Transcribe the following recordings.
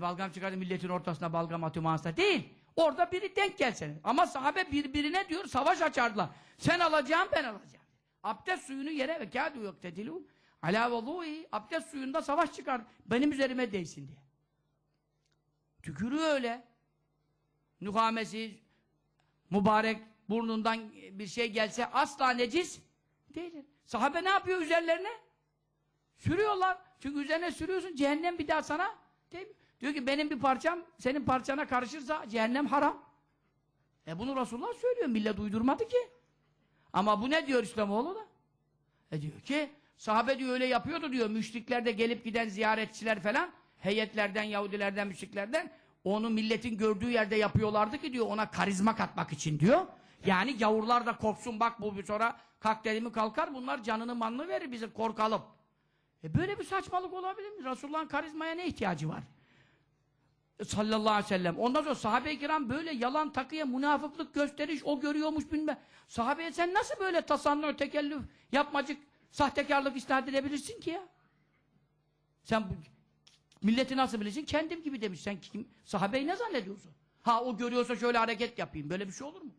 balgam çıkardı milletin ortasına balgam atıyor manasında değil. Orada biri denk gelsene. Ama sahabe birbirine diyor savaş açardılar. Sen alacaksın ben alacağım. Abdest suyunu yere ve kâdû yok tedilûn. Alâ vazûî. Abdest suyunda savaş çıkar. Benim üzerime değsin diye. Tükürüyor öyle. Nuhamesi mübarek burnundan bir şey gelse asla necis değildir. Sahabe ne yapıyor üzerlerine? Sürüyorlar. Çünkü üzerine sürüyorsun cehennem bir daha sana değil mi? Diyor ki benim bir parçam senin parçana karışırsa cehennem haram. E bunu Resulullah söylüyor. Millet uydurmadı ki. Ama bu ne diyor İslamoğlu da? E diyor ki sahabe diyor öyle yapıyordu diyor. Müşrikler de gelip giden ziyaretçiler falan heyetlerden, Yahudilerden, müşriklerden onu milletin gördüğü yerde yapıyorlardı ki diyor ona karizma katmak için diyor. Yani gavurlar da korksun bak bu bir sonra kalk dedi mi kalkar bunlar canını manını verir bize korkalım. E böyle bir saçmalık olabilir mi? Resulullah'ın karizmaya ne ihtiyacı var? Sallallahu aleyhi ve sellem. Ondan sonra sahabe-i kiram böyle yalan takıya münafıklık gösteriş o görüyormuş bilmem. Sahabeye sen nasıl böyle tasannu, tekellüf, yapmacık, sahtekarlık isnat edebilirsin ki ya? Sen bu, milleti nasıl bilirsin? Kendim gibi demiş. Sen kim? Sahabeyi ne zannediyorsun? Ha o görüyorsa şöyle hareket yapayım. Böyle bir şey olur mu?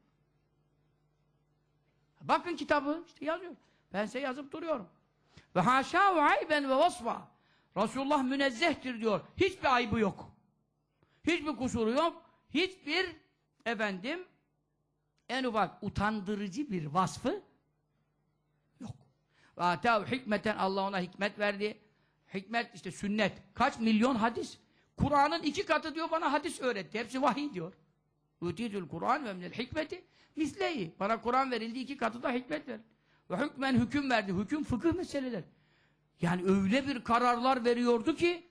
Bakın kitabı işte yazıyor. Ben size yazıp duruyorum. Ve haşa ve ayben ve vasfa. Resulullah münezzehtir diyor. Hiçbir ayıbı yok. Hiçbir kusuru yok. Hiçbir efendim en ufak utandırıcı bir vasfı yok. Ve atav hikmeten Allah ona hikmet verdi. Hikmet işte sünnet. Kaç milyon hadis. Kur'an'ın iki katı diyor bana hadis öğretti. Hepsi vahiy diyor. Utidül Kur'an ve minel hikmeti misleyi. Bana Kur'an verildi iki katı da hikmet ver. Ve hükmen hüküm verdi. Hüküm fıkıh meseleler. Yani öyle bir kararlar veriyordu ki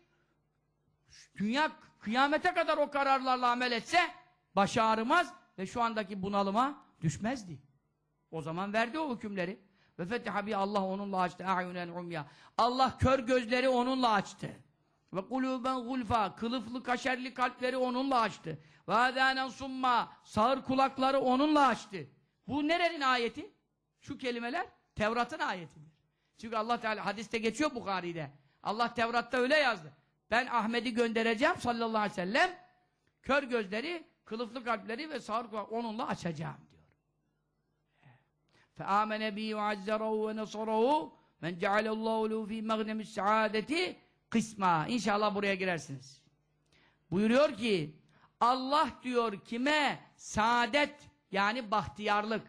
dünya kıyamete kadar o kararlarla amel etse başı ağrımaz ve şu andaki bunalıma düşmezdi. O zaman verdi o hükümleri. Ve fetiha bi Allah onunla açtı. A'yunen umya. Allah kör gözleri onunla açtı. Ve kuluben gulfa. Kılıflı kaşerli kalpleri onunla açtı. Ve adânen summa. Sağır kulakları onunla açtı. Bu nerenin ayeti? Şu kelimeler Tevrat'ın ayetidir. Çünkü Allah Teala hadiste geçiyor Bukhari'de. Allah Tevrat'ta öyle yazdı Ben Ahmet'i göndereceğim sallallahu aleyhi ve sellem. Kör gözleri, kılıflı kalpleri ve sağır kulakları onunla açacağım diyor. فَآمَنَ بِي وَعَزَّرَهُ وَنَصَرَهُ مَنْ جَعَلَ اللّٰهُ لُهُ ف۪ي مَغْنَمِ السَّعَادَةِ kısma. İnşallah buraya girersiniz. Buyuruyor ki Allah diyor kime saadet yani bahtiyarlık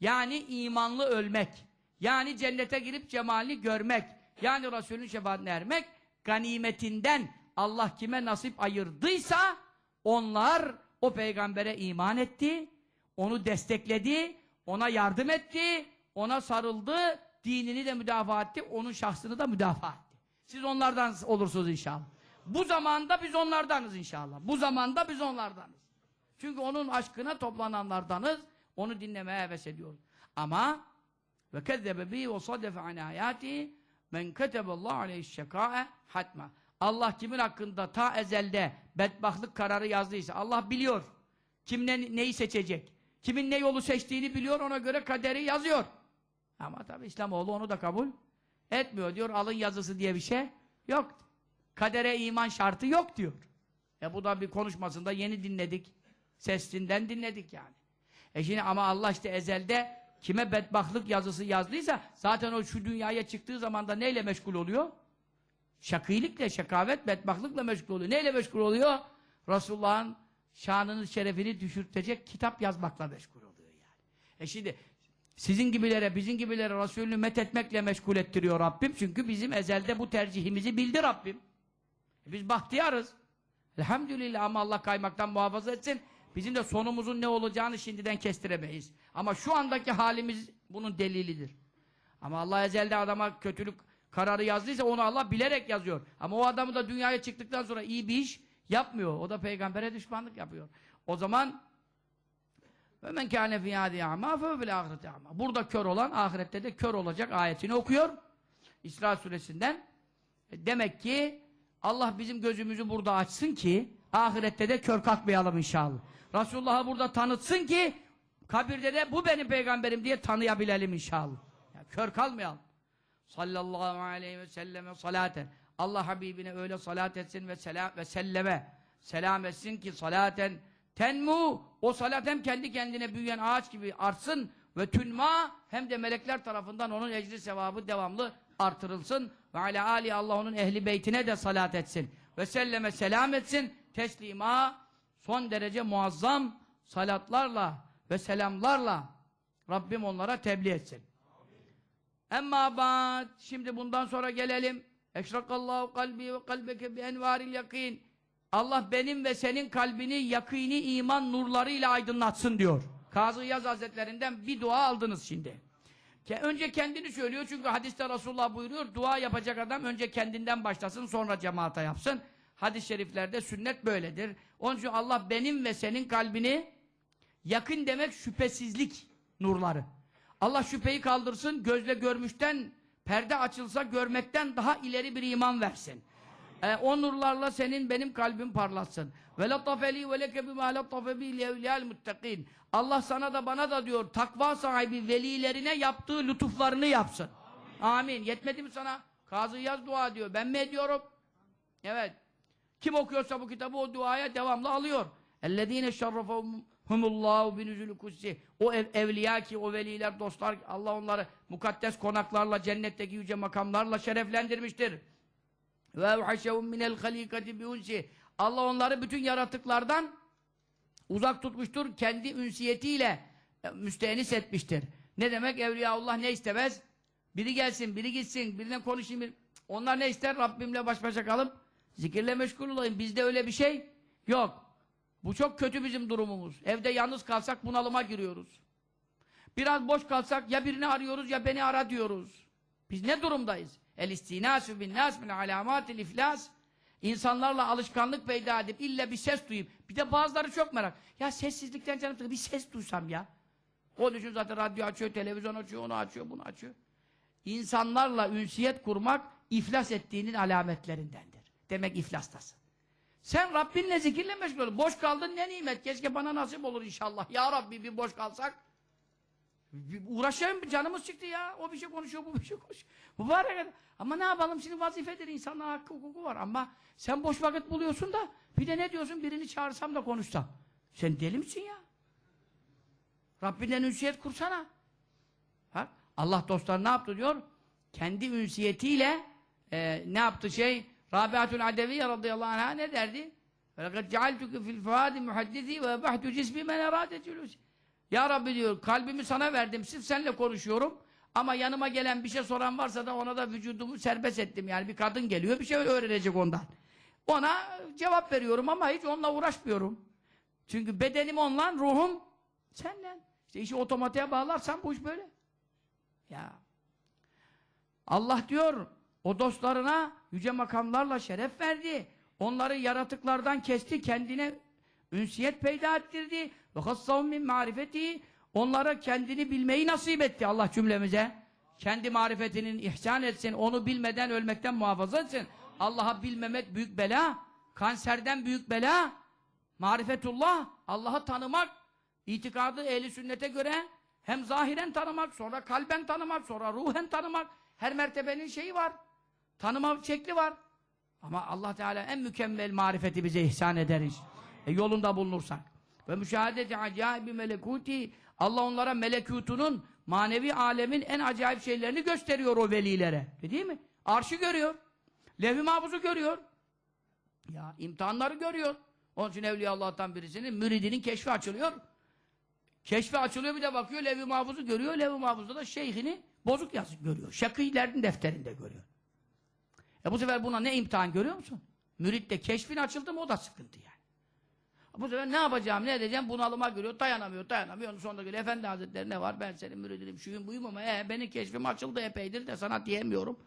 yani imanlı ölmek yani cennete girip cemalini görmek yani Resulün şefaatine ermek ganimetinden Allah kime nasip ayırdıysa onlar o peygambere iman etti onu destekledi ona yardım etti ona sarıldı dinini de müdafaa etti onun şahsını da müdafaa etti siz onlardan olursunuz inşallah. Bu zamanda biz onlardanız inşallah. Bu zamanda biz onlardanız. Çünkü onun aşkına toplananlardanız. Onu dinlemeye heves ediyoruz. Ama ve kezzebe bi ve sadefe an men keteballahu aleyhi şekâe hatma. Allah kimin hakkında ta ezelde bedbahtlık kararı yazdıysa Allah biliyor. Kim ne, neyi seçecek? Kimin ne yolu seçtiğini biliyor. Ona göre kaderi yazıyor. Ama tabi İslamoğlu onu da kabul etmiyor diyor. Alın yazısı diye bir şey yok. Kadere iman şartı yok diyor. E bu da bir konuşmasında yeni dinledik. Sesinden dinledik yani. E şimdi ama Allah işte ezelde kime bedbahtlık yazısı yazdıysa zaten o şu dünyaya çıktığı zaman da neyle meşgul oluyor? Şakilikle, şekavet, bedbahtlıkla meşgul oluyor. Neyle meşgul oluyor? Resulullah'ın şanını, şerefini düşürtecek kitap yazmakla meşgul oluyor yani. E şimdi sizin gibilere, bizim gibilere Resulünü methetmekle meşgul ettiriyor Rabbim. Çünkü bizim ezelde bu tercihimizi bildi Rabbim. E biz bahtiyarız. Elhamdülillah ama Allah kaymaktan muhafaza etsin. Bizim de sonumuzun ne olacağını şimdiden kestiremeyiz. Ama şu andaki halimiz bunun delilidir. Ama Allah ezelde adama kötülük kararı yazdıysa onu Allah bilerek yazıyor. Ama o adamı da dünyaya çıktıktan sonra iyi bir iş yapmıyor. O da peygambere düşmanlık yapıyor. O zaman kâne fî hâdî a'mâ fe bil âhireti a'mâ. Burada kör olan ahirette de kör olacak ayetini okuyor. İsra suresinden. E demek ki Allah bizim gözümüzü burada açsın ki ahirette de kör kalkmayalım inşallah. Resulullah'ı burada tanıtsın ki kabirde de bu benim peygamberim diye tanıyabilelim inşallah. Yani kör kalmayalım. Sallallahu aleyhi ve selleme salaten. Allah Habibine öyle salat etsin ve selam ve selleme. selam etsin ki salaten tenmu o salat hem kendi kendine büyüyen ağaç gibi artsın ve tünma hem de melekler tarafından onun ecri sevabı devamlı artırılsın ve ala ali Allah onun ehli beytine de salat etsin ve selleme selam etsin teslima son derece muazzam salatlarla ve selamlarla Rabbim onlara tebliğ etsin. Emma ba'd şimdi bundan sonra gelelim. Eşrakallahu kalbi ve kalbeke bi envaril yakin. Allah benim ve senin kalbini yakini iman nurlarıyla aydınlatsın diyor. Kazı Yaz Hazretlerinden bir dua aldınız şimdi. Ke- Önce kendini söylüyor çünkü hadiste Resulullah buyuruyor dua yapacak adam önce kendinden başlasın sonra cemaate yapsın. Hadis-i şeriflerde sünnet böyledir. Onun için Allah benim ve senin kalbini yakın demek şüphesizlik nurları. Allah şüpheyi kaldırsın, gözle görmüşten, perde açılsa görmekten daha ileri bir iman versin. Ee, o nurlarla senin benim kalbim parlatsın. Ve latafeli ve leke bima latafe bi levliyal muttakin. Allah sana da bana da diyor takva sahibi velilerine yaptığı lütuflarını yapsın. Amin. Yetmedi mi sana? Kazı yaz dua diyor. Ben mi ediyorum? Evet. Kim okuyorsa bu kitabı o duaya devamlı alıyor. اَلَّذ۪ينَ شَرَّفَهُمُ اللّٰهُ بِنُزُلُ kutsi. O ev, evliya ki, o veliler, dostlar, Allah onları mukaddes konaklarla, cennetteki yüce makamlarla şereflendirmiştir. Ve haşevum minel halikati bi unsi. Allah onları bütün yaratıklardan uzak tutmuştur. Kendi ünsiyetiyle e, müstehnis etmiştir. Ne demek? Evliyaullah ne istemez? Biri gelsin, biri gitsin, birine konuşayım. bir- Onlar ne ister? Rabbimle baş başa kalıp zikirle meşgul olayım. Bizde öyle bir şey yok. Bu çok kötü bizim durumumuz. Evde yalnız kalsak bunalıma giriyoruz. Biraz boş kalsak ya birini arıyoruz ya beni ara diyoruz. Biz ne durumdayız? El istinasu bin nas min alamatil iflas. İnsanlarla alışkanlık peyda edip illa bir ses duyup bir de bazıları çok merak. Ya sessizlikten canım sıkılıyor. Bir ses duysam ya. Onun için zaten radyo açıyor, televizyon açıyor, onu açıyor, bunu açıyor. İnsanlarla ünsiyet kurmak iflas ettiğinin alametlerindendir. Demek iflastasın. Sen Rabbinle zikirle meşgul ol. Boş kaldın ne nimet. Keşke bana nasip olur inşallah. Ya Rabbi bir boş kalsak. Uğraşayım canımız çıktı ya. O bir şey konuşuyor, bu bir şey konuşuyor. Mübarek. Ama ne yapalım şimdi vazifedir. insanların hakkı hukuku var. Ama sen boş vakit buluyorsun da bir de ne diyorsun birini çağırsam da konuşsam. Sen deli misin ya? Rabbinden ünsiyet kursana. Ha? Allah dostları ne yaptı diyor? Kendi ünsiyetiyle e, ne yaptı şey? Rabiatül Adeviye radıyallahu anh'a ne derdi? وَلَقَدْ جَعَلْتُكَ فِي الْفَوَادِ مُحَدِّثِي وَاَبَحْتُ جِسْمِ مَنْ اَرَادَ جُلُوسِ Ya Rabbi diyor, kalbimi sana verdim, sırf seninle konuşuyorum. Ama yanıma gelen bir şey soran varsa da ona da vücudumu serbest ettim. Yani bir kadın geliyor, bir şey öğrenecek ondan. Ona cevap veriyorum ama hiç onunla uğraşmıyorum. Çünkü bedenim onunla, ruhum senden. İşte işi otomatiğe bağlarsan bu iş böyle. Ya. Allah diyor, o dostlarına yüce makamlarla şeref verdi. Onları yaratıklardan kesti, kendine ünsiyet peyda ettirdi. Ve hassahum min marifeti. Onlara kendini bilmeyi nasip etti Allah cümlemize. Kendi marifetinin ihsan etsin, onu bilmeden ölmekten muhafaza etsin. Allah'a bilmemek büyük bela, kanserden büyük bela. Marifetullah, Allah'ı tanımak, itikadı ehli sünnete göre hem zahiren tanımak, sonra kalben tanımak, sonra ruhen tanımak. Her mertebenin şeyi var. Tanıma şekli var. Ama Allah Teala en mükemmel marifeti bize ihsan eder iş. E, yolunda bulunursak. Ve müşahedeti acayip melekuti Allah onlara melekutunun manevi alemin en acayip şeylerini gösteriyor o velilere. E, Değil mi? Arşı görüyor. Levh-i mahfuzu görüyor. Ya imtihanları görüyor. Onun için Evliya Allah'tan birisinin müridinin keşfi açılıyor. Keşfi açılıyor bir de bakıyor Levh-i mahfuzu görüyor. Levh-i mahfuzda da şeyhini bozuk yazı görüyor. Şakîlerin defterinde görüyor. E bu sefer buna ne imtihan görüyor musun? Mürit de keşfin açıldı mı o da sıkıntı yani. Bu sefer ne yapacağım, ne edeceğim bunalıma giriyor, dayanamıyor, dayanamıyor. Onun sonunda geliyor, Efendi Hazretleri ne var, ben senin müridinim, şuyum buyum ama e, benim keşfim açıldı epeydir de sana diyemiyorum.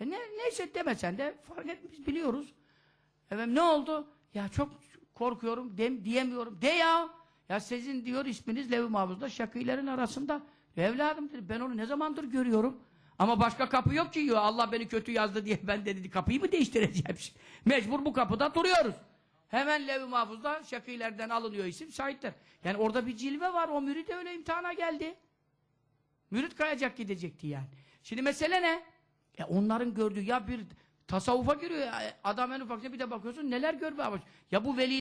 E ne, neyse demesen de fark etmiş, biliyoruz. Efendim ne oldu? Ya çok korkuyorum, dem, diyemiyorum. De ya! Ya sizin diyor isminiz Levi Mahfuz'da şakilerin arasında. Evladım dedi, ben onu ne zamandır görüyorum. Ama başka kapı yok ki. Allah beni kötü yazdı diye ben de dedi kapıyı mı değiştireceğim? Mecbur bu kapıda duruyoruz. Hemen Levi Mahfuz'da şakilerden alınıyor isim şahitler. Yani orada bir cilve var. O mürit de öyle imtihana geldi. Mürit kayacak gidecekti yani. Şimdi mesele ne? E onların gördüğü ya bir tasavvufa giriyor ya. Adam en ufak bir de bakıyorsun neler görmeye başlıyor. Ya bu veli